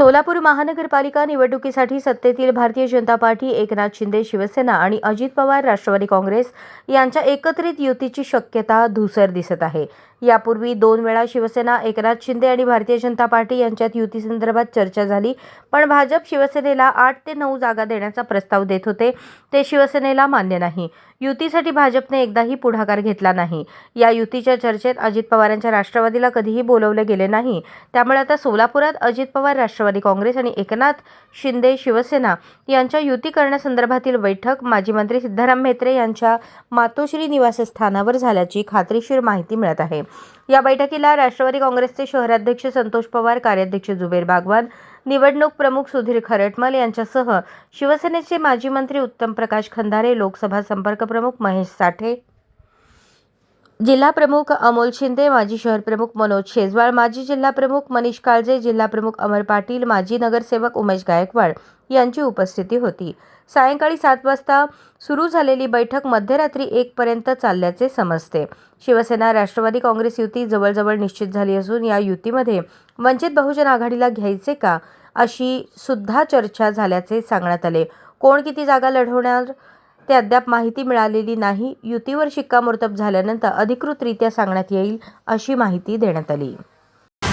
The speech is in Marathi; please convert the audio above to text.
सोलापूर महानगरपालिका निवडणुकीसाठी सत्तेतील भारतीय जनता पार्टी एकनाथ शिंदे शिवसेना आणि अजित पवार राष्ट्रवादी काँग्रेस यांच्या एकत्रित युतीची शक्यता धुसर दिसत आहे. यापूर्वी दोन वेळा शिवसेना एकनाथ शिंदे आणि भारतीय जनता पार्टी यांच्यात युतीसंदर्भात चर्चा झाली. पण भाजप शिवसेनेला आठ ते नऊ जागा देण्याचा प्रस्ताव देत होते. ते शिवसेनेला मान्य नाही. युतीसाठी भाजपने एकदाही पुढाकार घेतला नाही. या युतीच्या चर्चेत अजित पवारांच्या राष्ट्रवादीला कधीही बोलवले गेले नाही. त्यामुळे आता सोलापुरात अजित पवार राष्ट्रवादी काँग्रेस आणि एकनाथ शिंदे शिवसेना यांच्या युती करण्यासंदर्भातील बैठक माजी मंत्री सिद्धाराम म्हेत्रे यांच्या मातोश्री निवासस्थानावर झाल्याची खात्रीशीर माहिती मिळत आहे. या बैठकीला राष्ट्रवादी काँग्रेसचे शहराध्यक्ष संतोष पवार कार्याध्यक्ष जुबेर बागवान निवडणूक प्रमुख सुधीर खरटमल यांच्यासह शिवसेनेचे माजी मंत्री उत्तम प्रकाश खंदारे लोकसभा संपर्क प्रमुख महेश साठे जिल्हा प्रमुख अमोल शिंदे माजी शहर प्रमुख मनोज शेजवाळ माजी जिल्हा प्रमुख मनीष काळजे जिल्हा प्रमुख अमर पाटील माजी नगरसेवक उमेश गायकवाड यांची उपस्थिती होती. सायंकाळी सात वाजता सुरू झालेली बैठक मध्यरात्री एकपर्यंत चालल्याचे समजते. शिवसेना राष्ट्रवादी काँग्रेस युती जवळजवळ निश्चित झाली असून या युतीमध्ये वंचित बहुजन आघाडीला घ्यायचे का अशी सुद्धा चर्चा झाल्याचे सांगण्यात आले. कोण किती जागा लढवणार ते अद्याप माहिती मिळालेली नाही. युतीवर शिक्कामोर्तब झाल्यानंतर अधिकृतरित्या सांगण्यात येईल अशी माहिती देण्यात आली.